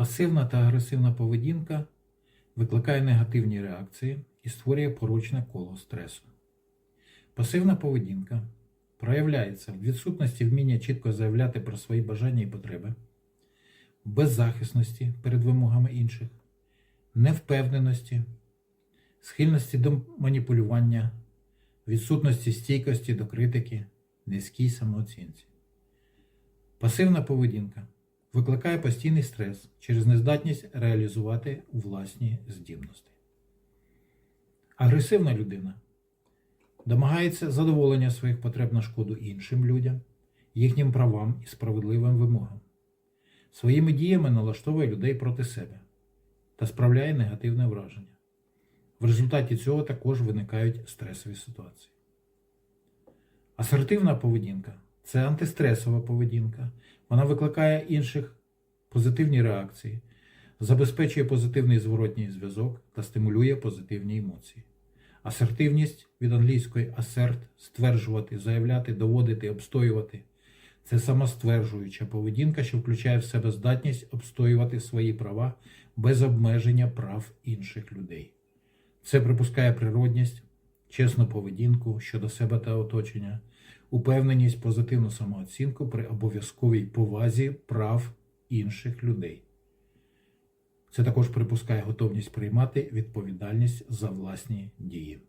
Пасивна та агресивна поведінка викликає негативні реакції і створює порочне коло стресу. Пасивна поведінка проявляється в відсутності вміння чітко заявляти про свої бажання і потреби, беззахисності перед вимогами інших, невпевненості, схильності до маніпулювання, відсутності стійкості до критики, низькій самооцінці. Пасивна поведінка викликає постійний стрес через нездатність реалізувати власні здібності. Агресивна людина домагається задоволення своїх потреб на шкоду іншим людям, їхнім правам і справедливим вимогам. Своїми діями налаштовує людей проти себе та справляє негативне враження. В результаті цього також виникають стресові ситуації. Асертивна поведінка це антистресова поведінка. Вона викликає інших позитивні реакції, забезпечує позитивний зворотній зв'язок та стимулює позитивні емоції. Асертивність від англійської assert – стверджувати, заявляти, доводити, обстоювати. Це самостверджуюча поведінка, що включає в себе здатність обстоювати свої права без обмеження прав інших людей. Це припускає природність, чесну поведінку щодо себе та оточення, упевненість, позитивну самооцінку при обов'язковій повазі прав інших людей. Це також припускає готовність приймати відповідальність за власні дії.